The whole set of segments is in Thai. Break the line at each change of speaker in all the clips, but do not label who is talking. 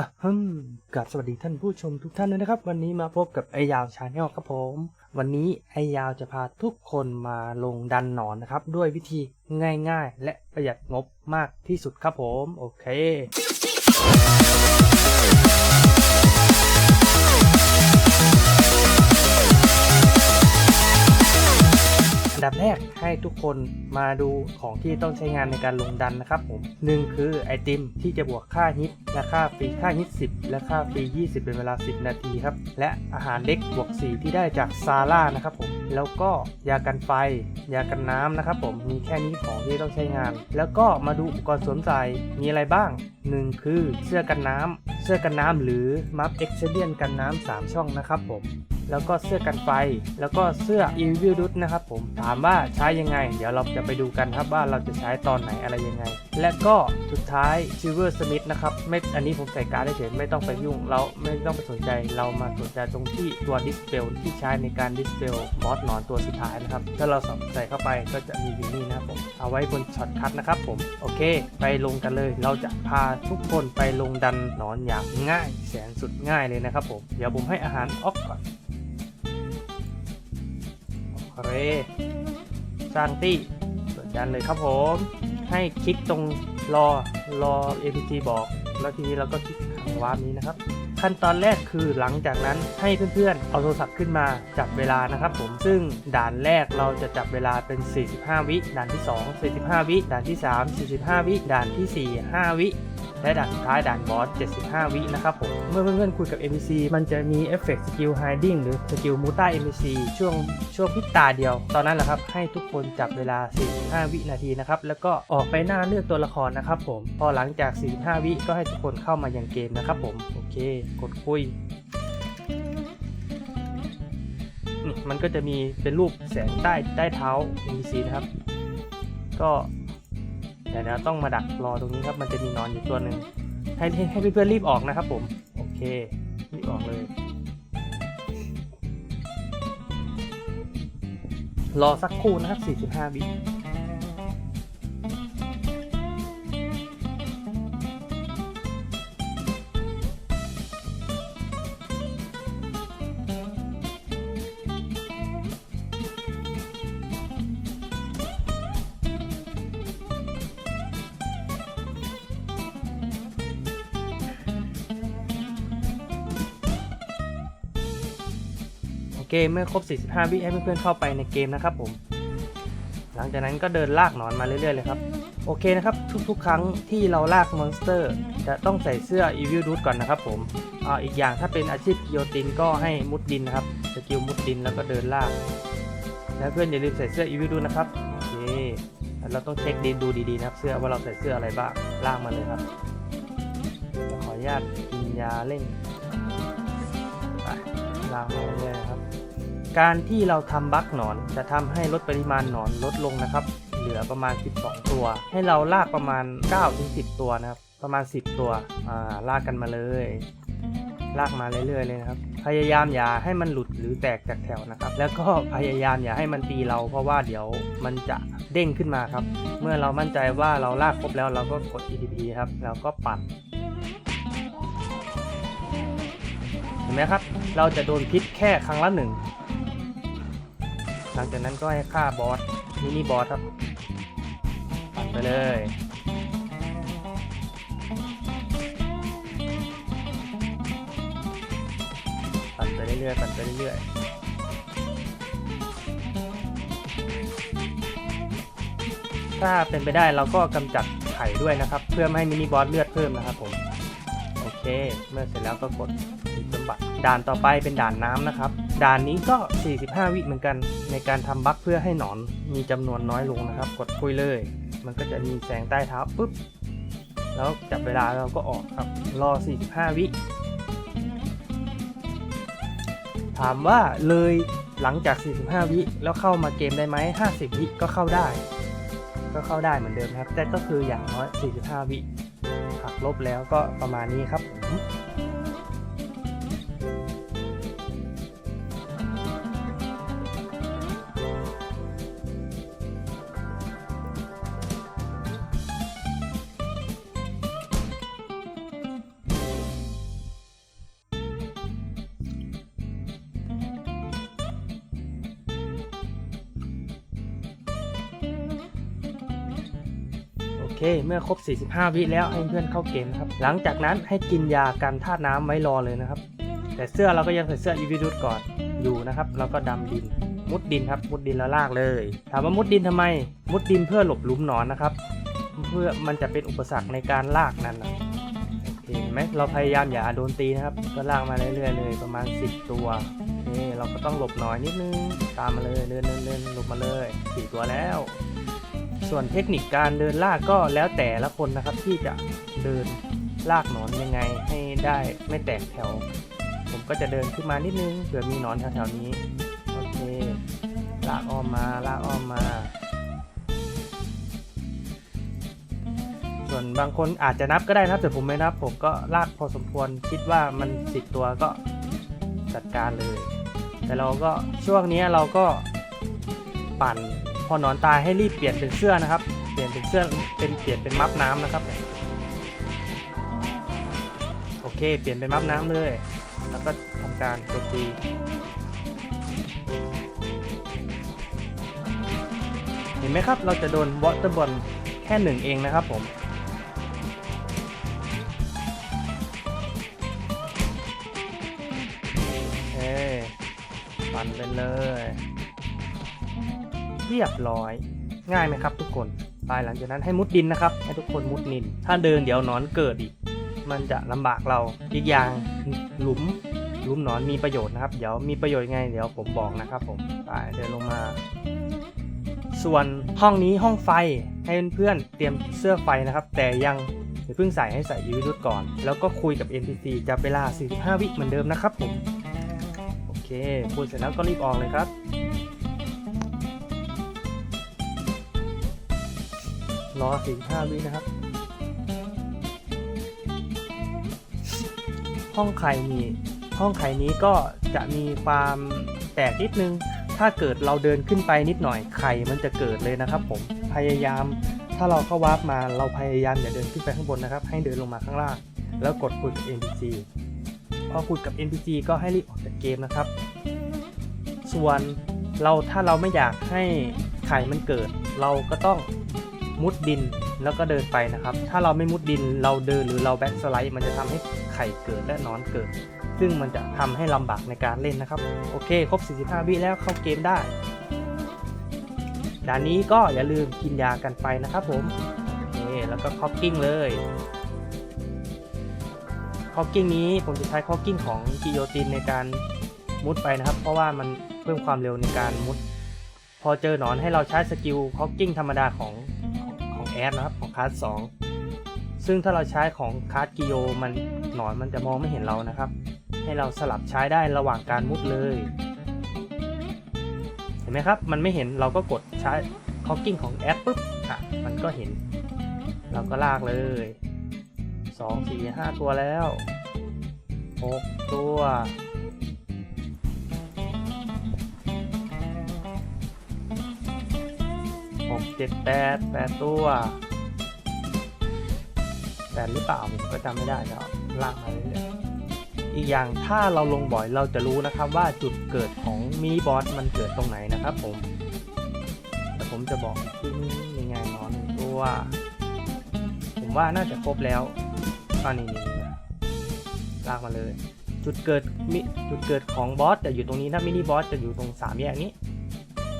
อะฮึมกับสวัสดีท่านผู้ชมทุกท่านเลยนะครับ วันนี้มาพบกับไอยาวชาแนลครับผม วันนี้ไอยาวจะพาทุกคนมาลงดันหนอนนะครับ ด้วยวิธีง่ายๆ และประหยัดงบมากที่สุดครับผม โอเค อันดับแรกให้ทุกคนมาดูของที่ต้องใช้งานในการลงดันนะครับผมหนึ่งคือไอติมที่จะบวกค่าฮิตและค่าฟรีค่าฮิต 10 และค่าฟรี 20 เป็นเวลา 10 นาทีครับ และอาหารเล็กบวก 4 ที่ได้จากซาร่านะครับผม แล้วก็ยากันไฟ ยากันน้ำนะครับผม มีแค่นี้ของที่ต้องใช้งาน แล้วก็มาดูอุปกรณ์สวมใส่ มีอะไรบ้าง 1 คือเสื้อกันน้ำ เสื้อกันน้ำหรือมัฟเอ็กซ์เดียนกันน้ำ3 ช่องนะครับผม แล้วก็เสื้อกันไฟ แล้วก็เสื้อ e v i l d u t นะครับผมถามว่าใช้ยังไง เดี๋ยวเราจะไปดูกันครับว่าเราจะใช้ตอนไหนอะไรยังไง และก็สุดท้าย Silver Smith นะครับไม่อันนี้ผมใส่การ์ดได้เฉยไม่ต้องไปยุ่ง เราไม่ต้องไปสนใจเรามาสนใจตรงที่ตัว Dispel ที่ใช้ในการ Dispel บอสหนอนตัวสุดท้ายนะครับถ้าเราใส่เข้าไปก็จะมีวินนี่นะครับผมเอาไว้บนช็อตคัทนะครับผมโอเค ไปลงกันเลยเราจะพาทุกคนไปลงดันหนอนอย่างง่าย แสนสุดง่ายเลยนะครับผมเดี๋ยวผมให้อาหารออกก่อน เคสร้างตี้เปิดดันเลยครับผม ให้คลิกตรงรอรอ APT บอก แล้วทีนี้เราก็คลิกทางวาร์ปนี้นะครับ ขั้นตอนแรกคือหลังจากนั้นให้เพื่อนๆ เอาโทรศัพท์ขึ้นมาจับเวลานะครับผม ซึ่งด่านแรกเราจะจับเวลาเป็น 45 วิ ด่านที่ 2 45 วิ ด่านที่ 3 45 วิ ด่านที่ 4 5 วิ และด่านสุดท้ายด่านบอส 75 วินะครับผม เมื่อเพื่อนๆคุยกับ NPC มันจะมีเอฟเฟกต์สกิล hiding หรือสกิลมูต้า NPC ช่วงช่วงพิตาเดียว ตอนนั้นแหละครับ ให้ทุกคนจับเวลา 45 วินาทีนะครับ แล้วก็ออกไปหน้าเลือกตัวละครนะครับผม พอหลังจาก 45 วิก็ให้ทุกคนเข้ามายังเกมนะครับผม โอเค กดคุยมันก็จะมีเป็นรูปแสงใต้ใต้เท้า NPC นะครับ ก็ เดี๋ยวเราต้องมาดักรอตรงนี้ครับ มันจะมีนอนอยู่ตัวหนึ่งให้ให้ให้เพื่อนๆรีบออกนะครับผม โอเค รีบออกเลย รอสักครู่นะครับ 45วิ โอเคเมื่อครบ 45 วิให้เพื่อนๆเข้าไปในเกมนะครับผม หลังจากนั้นก็เดินลากหนอนมาเรื่อยๆเลยครับ โอเคนะครับ ทุกๆ ครั้งที่เราลากมอนสเตอร์ จะต้องใส่เสื้อ Evil Dude ก่อนนะครับผมออีกอย่างถ้าเป็นอาชีพกิโยตินก็ให้มุดดินนะครับสกิลมุดดินแล้วก็เดินลาก แล้วเพื่อนอย่าลืมใส่เสื้อ Evil Dude นะครับโอเคเราต้องเช็คดีดูดีๆนะครับ เสื้อว่าเราใส่เสื้ออะไรบ้างลากมาเลยครับ ขออนุญาตกินยาเร่งไปลากมาเรื่อยๆนะครับ การที่เราทำบัคหนอนจะทำให้ลดปริมาณหนอนลดลงนะครับ เหลือประมาณ 12 ตัว ให้เราลากประมาณ9ถึง10 ตัวนะครับ ประมาณ 10 ตัวอ่าลากกันมาเลย ลากมาเรื่อยๆเลยนะครับ พยายามอย่าให้มันหลุดหรือแตกจากแถวนะครับ แล้วก็พยายามอย่าให้มันตีเรา เพราะว่าเดี๋ยวมันจะเด้งขึ้นมาครับ เมื่อเรามั่นใจว่าเราลากครบแล้วเราก็กด EDP ครับแล้วก็ปัดเห็นไหมครับ เราจะโดนพิษแค่ครั้งละหนึ่ง ลังจากนั้นก็ให้ฆ่าบอสมินิบอสครับปัดไปเลยปั่นไปเรื่อยๆปั่นไปเรื่อยๆถ้าเป็นไปได้เราก็กำจัดไข่ด้วยนะครับ เพื่อไม่ให้มินิบอสเลือดเพิ่มนะครับผมโอเค เมื่อเสร็จแล้วก็กดปิดบำบัดด่านต่อไปเป็นด่านน้ำนะครับ ด่านนี้ก็ 45 วิเหมือนกันในการทำบัคเพื่อให้หนอนมีจำนวนน้อยลงนะครับ กดคุยเลย มันก็จะมีแสงใต้เท้าปุ๊บ แล้วจับเวลาเราก็ออกครับ รอ 45 วิ ถามว่าเลยหลังจาก 45 วิแล้วเข้ามาเกมได้ไหม 50 วิก็เข้าได้ ก็เข้าได้เหมือนเดิมครับ แต่ก็คืออย่างน้อย 45 วิหักลบแล้วก็ประมาณนี้ครับ เค เมื่อครบ 45 วิแล้วให้เพื่อนเข้าเกมนะครับ หลังจากนั้นให้กินยากันธาตุน้ำไว้รอเลยนะครับ แต่เสื้อเราก็ยังใส่เสื้ออีวิดูดก่อนอยู่นะครับ แล้วก็ดำดิน มุดดินครับ มุดดินแล้วลากเลย ถามว่ามุดดินทำไม มุดดินเพื่อหลบหลุมหนอนนะครับ เพื่อมันจะเป็นอุปสรรคในการลากนั่นนะเห็นไหมเราพยายามอย่าโดนตีนะครับ ก็ลากมาเรื่อยๆเลยประมาณ 10 ตัวโอเเราก็ต้องหลบหน่อยนิดนึง ตามมาเลยเดินเดินเดินหลบมาเลยสี่ตัวแล้ว ส่วนเทคนิคการเดินลากก็แล้วแต่ละคนนะครับที่จะเดินลากหนอนยังไงให้ได้ไม่แตกแถว ผมก็จะเดินขึ้นมานิดนึงเผื่อมีหนอนแถวๆนี้ โอเค ลากอ้อมมาลากอ้อมมา ส่วนบางคนอาจจะนับก็ได้นับแต่ผมไม่นับ ผมก็ลากพอสมควรคิดว่ามันสิบตัวก็จัดการเลย แต่เราก็ช่วงนี้เราก็ปั่น พอหนอนตายให้รีบเปลี่ยนเป็นเสื้อนะครับ เปลี่ยนเป็นเสื้อเป็นเปลี่ยนเป็นมัฟน้ำนะครับ โอเค เปลี่ยนเป็นมัฟน้ำเลย แล้วก็ทำการโจมตีเห็นไหมครับ เราจะโดนวอเตอร์บอลแค่หนึ่งเองนะครับผมเอ้ปันไปเลย เรียบร้อย ง่ายไหมครับทุกคนไปหลังจากนั้นให้มุดดินนะครับ ให้ทุกคนมุดดิน ถ้าเดินเดี๋ยวหนอนเกิดอีก มันจะลำบากเราอีกอย่างหลุมหลุมหนอนมีประโยชน์นะครับ เดี๋ยวมีประโยชน์ไงเดี๋ยวผมบอกนะครับผมไปเดินลงมา ส่วนห้องนี้ห้องไฟให้เพื่อนๆเตรียมเสื้อไฟนะครับ แต่ยังอย่าเพิ่งใส่ให้ใส่ยูวิรุตก่อน แล้วก็คุยกับ NPC จับเวลา 45 วิเหมือนเดิมนะครับผม โอเคคุยเสร็จแล้วก็รีบออกเลยครับ รอ45วินะครับ ห้องไข่นี้ ห้องไข่นี้ก็จะมีความแตกนิดนึง ถ้าเกิดเราเดินขึ้นไปนิดหน่อยไข่มันจะเกิดเลยนะครับ ผมพยายาม ถ้าเราเข้าวาร์ปมาเราพยายามอย่าเดินขึ้นไปข้างบนนะครับ ให้เดินลงมาข้างล่าง แล้วกดคุยกับ NPC พอคุยกับ NPC ก็ให้รีบออกจากเกมนะครับ ส่วนเราถ้าเราไม่อยากให้ไข่มันเกิด เราก็ต้อง มุดดินแล้วก็เดินไปนะครับ ถ้าเราไม่มุดดินเราเดินหรือเราแบ็กสไลด์มันจะทำให้ไข่เกิดและนอนเกิด ซึ่งมันจะทำให้ลำบากในการเล่นนะครับ โอเค ครบ 45 วิแล้วเข้าเกมได้ด่านนี้ก็อย่าลืมกินยากันไฟนะครับผมโอเคแล้วก็คอกกิ้งเลยคอกกิ้งนี้ผมจะใช้คอกกิ้งของกิโยตินในการมุดไปนะครับ เพราะว่ามันเพิ่มความเร็วในการมุด พอเจอหนอนให้เราใช้สกิลคอกกิ้งธรรมดาของ แอดนะครับของคลาส2ซึ่งถ้าเราใช้ของคลาสกิโยมันหนอนมันจะมองไม่เห็นเรานะครับ ให้เราสลับใช้ได้ระหว่างการมุดเลย เห็นไหมครับ มันไม่เห็นเราก็กดใช้คอกกิ้งของแอปปุ๊บอะมันก็เห็น เราก็ลากเลย 2 4 5 ตัวแล้ว 6 ตัว กเจ็ดแปดแปดตัวแปดหรือเปล่าผมก็จำไม่ได้แล้วลากมาเรื่อยๆอีกอย่างถ้าเราลงบ่อยเราจะรู้นะครับว่าจุดเกิดของมินิบอสมันเกิดตรงไหนนะครับผมแต่ผมจะบอกที่นี่ยังไงนอนหนึ่งตัวผมว่าน่าจะครบแล้วตอนนี้นี่ลากมาเลย จุดเกิดมิจุดเกิดของบอสจะอยู่ตรงนี้นะมินิบอสจะอยู่ตรงสามแยกนี้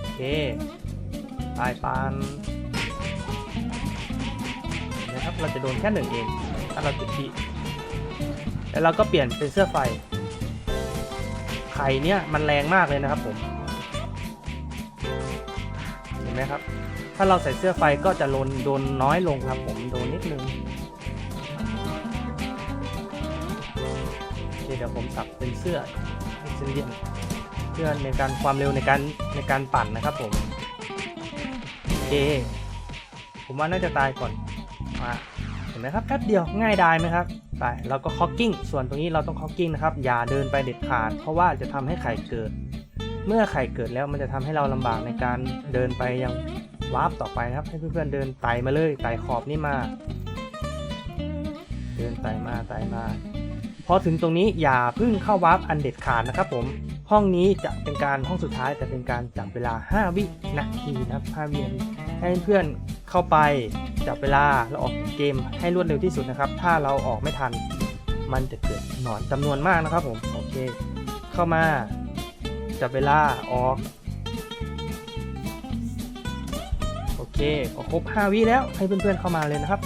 โอเค ลายปานนะครับเราจะโดนแค่หนึ่งเองถ้าเราจุดที่แล้วเราก็เปลี่ยนเป็นเสื้อไฟ ไข่เนี่ยมันแรงมากเลยนะครับผมเห็นไหมครับ ถ้าเราใส่เสื้อไฟก็จะโดนโดนน้อยลงครับผมโดนนิดนึงเดี๋ยวผมสับเป็นเสื้อเสื้อเย็นเพื่อในการความเร็วในการในการปั่นนะครับผม เค ผมว่าน่าจะตายก่อนมาเห็นไหมครับแป๊บเดียวง่ายดายไหมครับไปเราก็คอกกิ้ง ส่วนตรงนี้เราต้องคอกกิ้งนะครับ อย่าเดินไปเด็ดขาด เพราะว่าจะทำให้ไข่เกิด เมื่อไข่เกิดแล้วมันจะทำให้เราลำบากในการเดินไปยังวาร์ปต่อไปนะครับ ให้เพื่อนๆเดินไต่มาเลยไต่ขอบนี่มา เดินไต่มาไต่มาพอถึงตรงนี้อย่าพิ่งเข้าวาร์ปอันเด็ดขาดนะครับผมห้องนี้จะเป็นการห้องสุดท้ายแต่เป็นการจับเวลา 5 วินาทีนะครับ5วินาที ให้เพื่อนเข้าไปจับเวลาแล้วออกเกมให้รวดเร็วที่สุดนะครับ ถ้าเราออกไม่ทัน มันจะเกิดหนอนจำนวนมากนะครับผมโอเค เข้ามาจับเวลาออกโอเคออกครบ 5 วิแล้วให้เพื่อนๆเข้ามาเลยนะครับ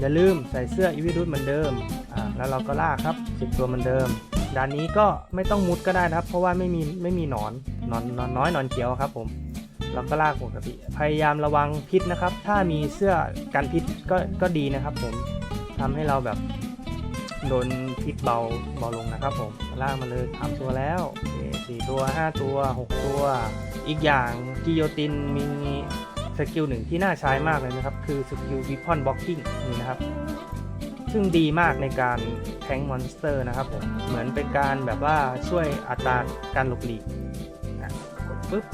อย่าลืมใส่เสื้ออีวิรูดเหมือนเดิมอ่าแล้วเราก็ลากครับ10ตัวเหมือนเดิมด้านนี้ก็ไม่ต้องมุดก็ได้นะครับ เพราะว่าไม่มีไม่มีหนอนหนอนหนอนน้อยหนอนเขียวครับผม เราก็ลากปกติ พยายามระวังพิษนะครับ ถ้ามีเสื้อกันพิษก็ก็ดีนะครับ ผมทำให้เราแบบโดนพิษเบาเบาลงนะครับ ผมลากมาเลยสามตัวแล้วโอเคสี่ตัวห้าตัวหกตัว อีกอย่างกิโยตินมีสกิลหนึ่งที่น่าใช้มากเลยนะครับ คือสกิลวิพอนบล็อกกิ้งนี่นะครับ ซึ่งดีมากในการแทงมอนสเตอร์นะครับผมเหมือนเป็นการแบบว่าช่วยอัตราการหลบหลีกอะกดปุ๊บ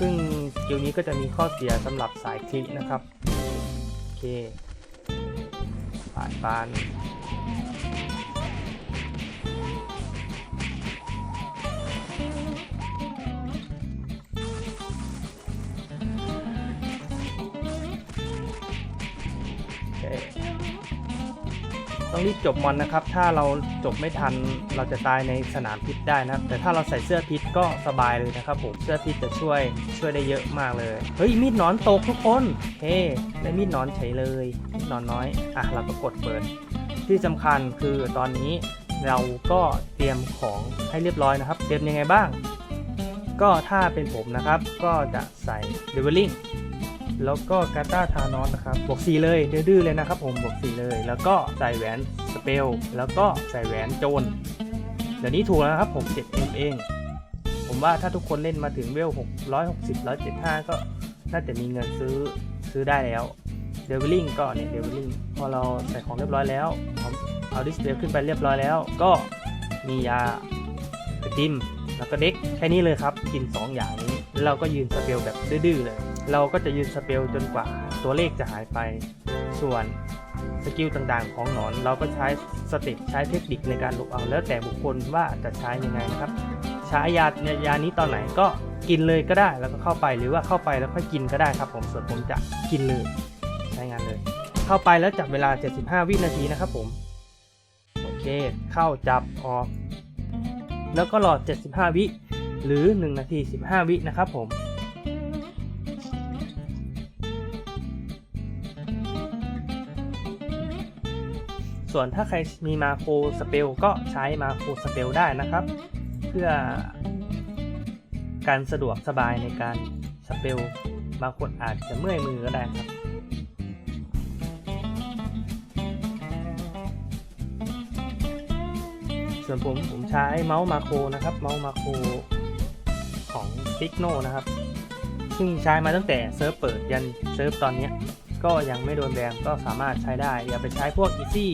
ซึ่งสกิลนี้ก็จะมีข้อเสียสำหรับสายคลิกนะครับ โอเคปาดปาน ต้องรีบจบมอนนะครับ ถ้าเราจบไม่ทันเราจะตายในสนามพิษได้นะครับ แต่ถ้าเราใส่เสื้อพิษก็สบายเลยนะครับผมเสื้อพิษจะช่วยช่วยได้เยอะมากเลยเฮ้ยมีดหนอนตกทุกคนเฮ้ได้มีดหนอนเฉยเลยมีดหนอนน้อยอะเราก็กดเปิด ที่สำคัญคือตอนนี้เราก็เตรียมของให้เรียบร้อยนะครับ เตรียมยังไงบ้าง ก็ถ้าเป็นผมนะครับก็จะใส่เดเวลลิง แล้วก็กาตาทานอสนะครับบวกสีเลยดื้อๆเลยนะครับผมบวกสีเลย แล้วก็ใส่แหวนสเปลแล้วก็ใส่แหวนโจรเดี๋ยวนี้ถูกแล้วครับผม 7M เอง ผมว่าถ้าทุกคนเล่นมาถึงเวล660 175 ก็น่าจะมีเงินซื้อซื้อได้แล้วเดวิลลิงก็เนี่ยเดวิลลิงพอเราใส่ของเรียบร้อยแล้วเอาเอาดิสเพลย์ขึ้นไปเรียบร้อยแล้ว ก็มียาไอติมแล้วก็เด็กแค่นี้เลยครับ กิน 2 อย่างนี้แล้วเราก็ยืนสเปลแบบดื้อๆเลย เราก็จะยืนสเปลจนกว่าตัวเลขจะหายไป ส่วนสกิลต่างๆ ของหนอน เราก็ใช้สเต็ปใช้เทคนิคในการหลบเอาแล้วแต่บุคคลว่าจะใช้ยังไงนะครับ ใช้ยายานี้ตอนไหนก็กินเลยก็ได้แล้วก็เข้าไปหรือว่าเข้าไปแล้วค่อยกินก็ได้ครับ ผมส่วนผมจะกินเลยใช้งานเลย เข้าไปแล้วจับเวลา 75 วินาทีนะครับผมโอเค เข้าจับออก แล้วก็รอ75 วิหรือ 1 นาที 15 วินะครับผม ส่วนถ้าใครมีมาโครสเปลก็ใช้มาโครสเปลได้นะครับ เพื่อการสะดวกสบายในการสเปลบางคนอาจจะเมื่อยมือก็ได้ครับส่วนผมผมใช้เมาส์มาโครนะครับ เมาส์มาโครของ s i g n o นะครับ ซึ่งใช้มาตั้งแต่เซิร์ฟเปิดยันเซิร์ฟตอนนี้ ก็ยังไม่โดนแบนก็สามารถใช้ได้ อย่าไปใช้พวก Easy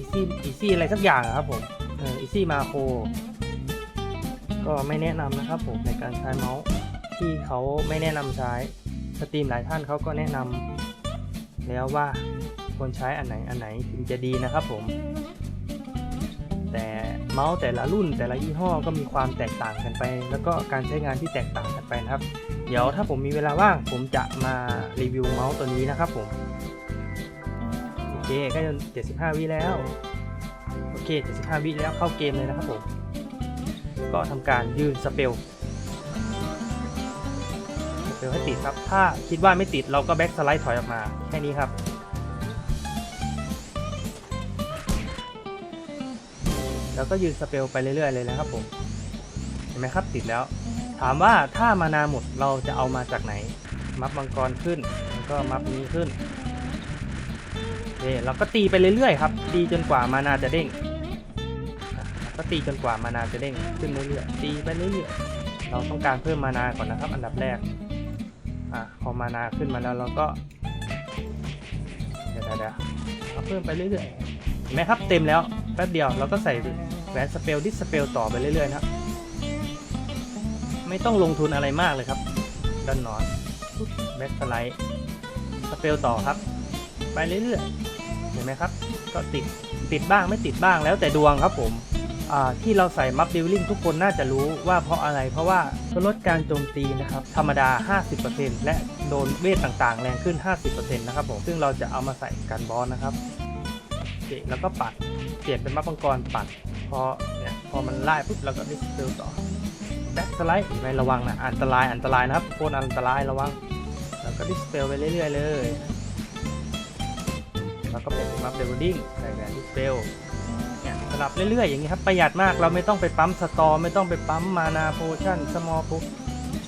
Easy Easy อะไรสักอย่างอะครับผมเออ Easy Macro ก็ไม่แนะนำนะครับผมในการใช้เมาส์ที่เขาไม่แนะนำใช้สตรีมหลายท่านเขาก็แนะนำแล้วว่าควรใช้อันไหนอันไหนถึงจะดีนะครับผม แต่ เมาส์แต่ละรุ่นแต่ละยี่ห้อก็มีความแตกต่างกันไป แล้วก็การใช้งานที่แตกต่างกันไปนะครับ เดี๋ยวถ้าผมมีเวลาว่างผมจะมารีวิวเมาส์ตัวนี้นะครับผมโอเคก็จน75 วิแล้วโอเค75 วิแล้วเข้าเกมเลยนะครับผมก็ทำการยืนสเปลสเปลให้ติดครับ ถ้าคิดว่าไม่ติดเราก็แบ็กสไลด์ถอยออกมาแค่นี้ครับ แล้วก็ยืนสเปลไปเรื่อยๆเลยนะครับผม เห็นไหมครับติดแล้ว ถามว่าถ้ามานาหมดเราจะเอามาจากไหน มัฟมังกรขึ้นแล้วก็มัฟนี้ขึ้นโอเคเราก็ตีไปเรื่อยๆครับตีจนกว่ามานาจะเด้งอะก็ตีจนกว่ามานาจะเด้งขึ้นเรื่อยๆตีไปเรื่อยๆเราต้องการเพิ่มมานาก่อนนะครับ อันดับแรกอะพอมานาขึ้นมาแล้วเราก็เดี๋ยวๆๆเราเพิ่มไปเรื่อยๆเห็นไหมครับเต็มแล้ว แป๊บเดียวเราก็ใส่แหวนสเปลดิสเปลต่อไปเรื่อยๆนะครับไม่ต้องลงทุนอะไรมากเลยครับ ด้านนอนแบ็คสไลด์สเปลต่อครับ ไปเรื่อยๆเห็นไหมครับ ก็ติดติดบ้างไม่ติดบ้างแล้วแต่ดวงครับผมที่เราใส่มัฟดิวลิงทุกคนน่าจะรู้ว่าเพราะอะไรเพราะว่าลดการโจมตีนะครับ ธรรมดา 50%และโดนเวทต่างๆ แรงขึ้น 50%นะครับผมซึ่งเราจะเอามาใส่กันบอสนะครับโอเคแล้วก็ปัด เปลี่ยนเป็นมังกรปัดพอเนี่ยพอมันไล่ปุ๊บเราก็ดิสเปลต่อแบ็กสไลด์ไม่ระวังนะอันตรายอันตรายนะครับโคตรอันตรายระวังแล้วก็ดิสเปลไปเรื่อย ๆ เลยแล้วก็เป็นมัฟเดวดิ้งใส่แหวนดิสเปลเนี่ยสลับเรื่อยๆอย่างนี้ครับประหยัดมากเราไม่ต้องไปปั๊มสตอไม่ต้องไปปั๊มมานาโพชั่นสมอล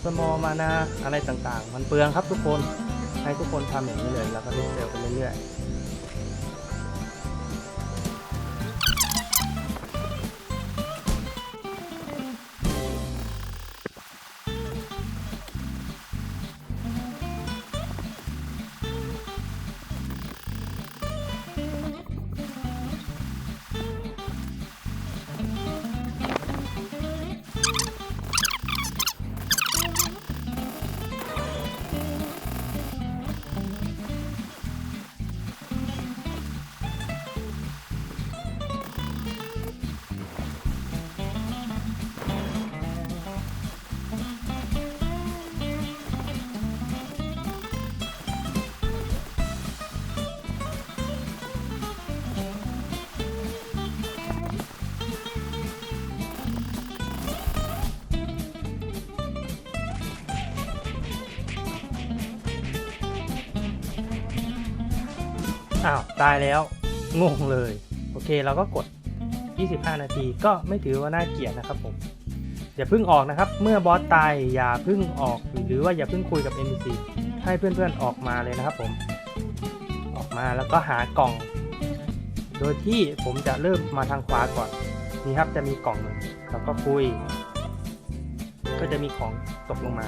สมอลมานาอะไรต่างๆ มันเปลืองครับทุกคนให้ทุกคนทำอย่างนี้เลยแล้วก็ดิสเปลไปเรื่อยๆ อ้าวตายแล้วงงเลย โอเคเราก็กด 25 นาทีก็ไม่ถือว่าน่าเกลียดนะครับผมอย่าเพิ่งออกนะครับ เมื่อบอสตายอย่าเพิ่งออกหรือว่าอย่าเพิ่งคุยกับ NPC ให้เพื่อนๆออกมาเลยนะครับผม ออกมาแล้วก็หากล่อง โดยที่ผมจะเริ่มมาทางขวาก่อนนี่ครับจะมีกล่องหนึ่งแล้วก็คุย ก็จะมีของตกลงมา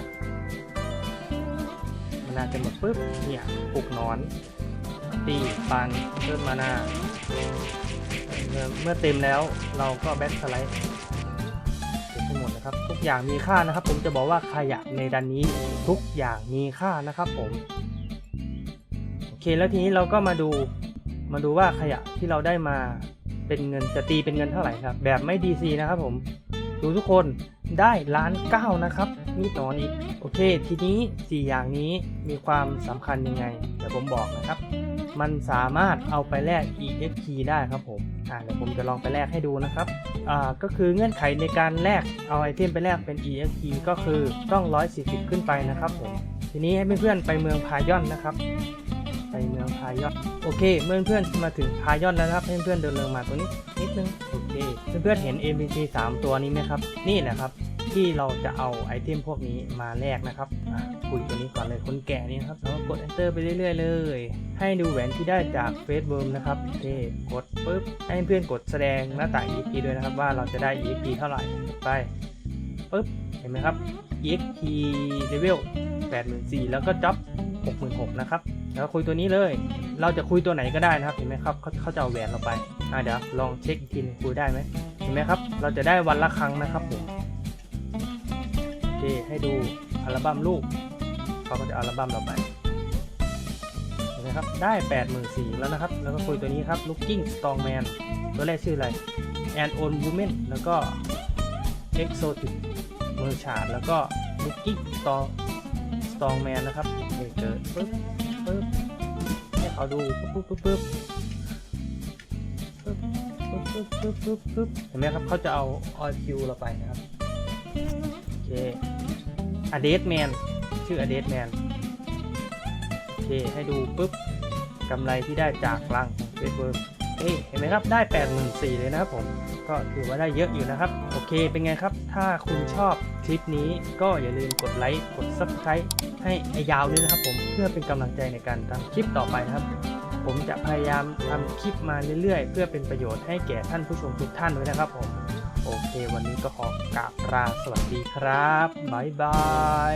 มันน่าจะหมดปุ๊บเนี่ยปลุกนอน ตีปันเพิ่มมานาเมื่อเมื่อเต็มแล้วเราก็แบ็คสไลด์เก็บให้หมดนะครับ ทุกอย่างมีค่านะครับ ผมจะบอกว่าขยะในดันนี้ทุกอย่างมีค่านะครับผมโอเคแล้วทีนี้เราก็มาดูมาดูว่าขยะที่เราได้มาเป็นเงินจะตีเป็นเงินเท่าไหร่ครับ แบบไม่ DC นะครับผมดูทุกคนได้ล้านเก้านะครับมีต่อนอีกโอเค ทีนี้ 4 อย่างนี้มีความสำคัญยังไงเดี๋ยวผมบอกนะครับ มันสามารถเอาไปแลก EXP ได้ครับผมอ่าเดี๋ยวผมจะลองไปแลกให้ดูนะครับอ่าก็คือเงื่อนไขในการแลกเอาไอเทมไปแลกเป็น EXP ก็คือต้อง 140 ขึ้นไปนะครับผมทีนี้ให้เพื่อนๆไปเมืองพายอนนะครับ ไปเมืองพายอนโอเคเมื่อเพื่อนๆมาถึงพายอนแล้วนะครับให้เพื่อนๆเดินลงมาตรงนี้นิดนึงโอเคเพื่อนๆเห็น NPC 3 ตัวนี้ไหมครับ นี่แหละครับ ที่เราจะเอาไอเทมพวกนี้มาแลกนะครับคุยตัวนี้ก่อนเลยคนแก่นี่นะครับแล้วก็กด enter ไปเรื่อยๆเลย ให้ดูแหวนที่ได้จาก Facebook นะครับโอเคกดปุ๊บให้เพื่อนกดแสดงหน้าต่าง EXP ด้วยนะครับ ว่าเราจะได้ EXP เท่าไหร่ไปปุ๊บเห็นไหมครับ EXP level 84,000แล้วก็ job 66,000นะครับแล้วคุยตัวนี้เลย เราจะคุยตัวไหนก็ได้นะครับ เห็นไหมครับเขาเขาจะเอาแหวนเราไปอะเดี๋ยวลองเช็คอีกทีหนึงคุยได้ไหมเห็นไหมครับ เราจะได้วันละครั้งนะครับผม เคให้ดูอัลบั้มลูกเขาก็จะเอาอัลบั้มเราไปเห็นไหมครับได้8 4 0 0 0แล้วนะครับ แล้วก็คุยตัวนี้ครับ Looking Strongman ตัวแรกชื่ออะไร And On Woman แล้วก็ Exotic m e r c h a n แล้วก็ Looking Strong Strongman นะครับเคเกิดปึ๊บปึ๊บให้เขาดูปึ๊บปึ๊บปึ๊บปึ๊บปึ๊บปึ๊บปึ๊บปึ๊บเห็นไหมครับเขาจะเอา IQ เราไปนะครับ เคอเดสแมนชื่ออเดสแมนโอเคให้ดูปุ๊บกำไรที่ได้จากรังของเฟซบุ๊กเอ้เห็นไหมครับ ได้ 8 4 0 0 0เลยนะครับผม ก็ถือว่าได้เยอะอยู่นะครับ โอเค เป็นไงครับ ถ้าคุณชอบคลิปนี้ก็อย่าลืมกดไลค์ กด Subscribe ให้ไอยาวด้วยนะครับผม เพื่อเป็นกำลังใจในการทำคลิปต่อไปครับ ผมจะพยายามทำคลิปมาเรื่อยๆ เพื่อเป็นประโยชน์ให้แก่ท่านผู้ชมทุกท่านด้วยนะครับผม เควันนี้ก็ขอกราบลาสวัสดีครับ บ๊ายบาย